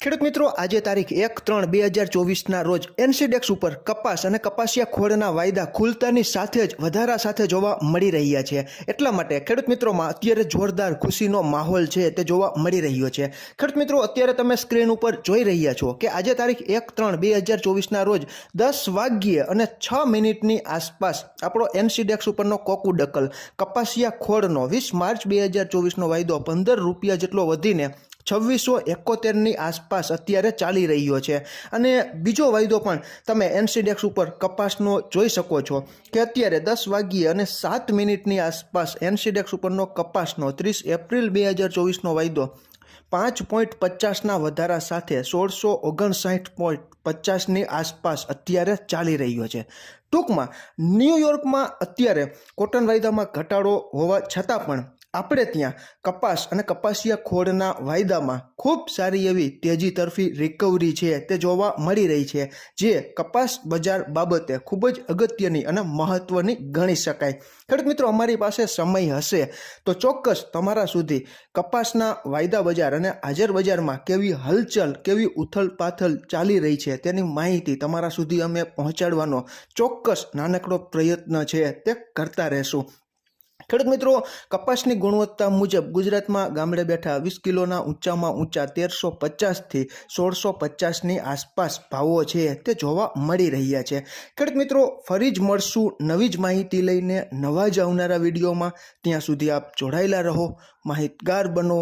ખેડૂત મિત્રો, આજે તારીખ એક ત્રણ બે હજાર ચોવીસના રોજ એનસીડેક્સ ઉપર કપાસ અને કપાસિયા ખોળના વાયદા ખુલતાની સાથે જ વધારા સાથે જોવા મળી રહ્યા છે. એટલા માટે ખેડૂત મિત્રોમાં અત્યારે જોરદાર ખુશીનો માહોલ છે તે જોવા મળી રહ્યો છે. ખેડૂત મિત્રો, અત્યારે તમે સ્ક્રીન ઉપર જોઈ રહ્યા છો કે આજે તારીખ એક ત્રણ બે હજાર ચોવીસના રોજ દસ વાગ્યે અને છ મિનિટની આસપાસ આપણો એનસીડેક્સ ઉપરનો કોકુ ડકલ કપાસિયા ખોળનો વીસ માર્ચ બે હજાર ચોવીસનો વાયદો પંદર રૂપિયા જેટલો વધીને છવ્વીસો એકોતેરની આસપાસ અત્યારે ચાલી રહ્યો છે. અને બીજો વાયદો પણ તમે એનસીડેક્સ ઉપર કપાસનો જોઈ શકો છો કે અત્યારે દસ વાગ્યે અને સાત મિનિટની આસપાસ એનસીડેક્સ ઉપરનો કપાસનો ત્રીસ એપ્રિલ બે હજાર ચોવીસનો વાયદો પાંચ પોઈન્ટ પચાસના વધારા સાથે સોળસો ઓગણસાઠ પોઈન્ટ પચાસની આસપાસ અત્યારે ચાલી રહ્યો છે. ટૂંકમાં ન્યૂયોર્કમાં અત્યારે કોટન વાયદામાં ઘટાડો હોવા છતાં પણ આપણે ત્યાં કપાસ અને કપાસિયા ખોળના વાયદામાં ખૂબ સારી એવી તેજી તરફી રિકવરી છે તે જોવા મળી રહી છે, જે કપાસ બજાર બાબતે ખૂબ જ અગત્યની અને મહત્ત્વની ગણી શકાય. ખેડૂત મિત્રો, અમારી પાસે સમય હશે તો ચોક્કસ તમારા સુધી કપાસના વાયદા બજાર અને હાજર બજારમાં કેવી હલચલ, કેવી ઉથલ પાથલ ચાલી રહી છે તેની માહિતી તમારા સુધી અમે પહોંચાડવાનો ચોક્કસ નાનકડો પ્રયત્ન છે તે કરતા રહેશું. ખેડૂત મિત્રો, કપાસની ગુણવત્તા મુજબ ગુજરાતમાં ગામડે બેઠા વીસ કિલોના ઊંચામાં ઊંચા તેરસો પચાસથી સોળસો પચાસની આસપાસ ભાવો છે તે જોવા મળી રહ્યા છે. ખેડૂત મિત્રો, ફરી જ મળશું નવી જ માહિતી લઈને નવા જ આવનારા વિડીયોમાં. ત્યાં સુધી આપ જોડાયેલા રહો. માહિતગાર બનો.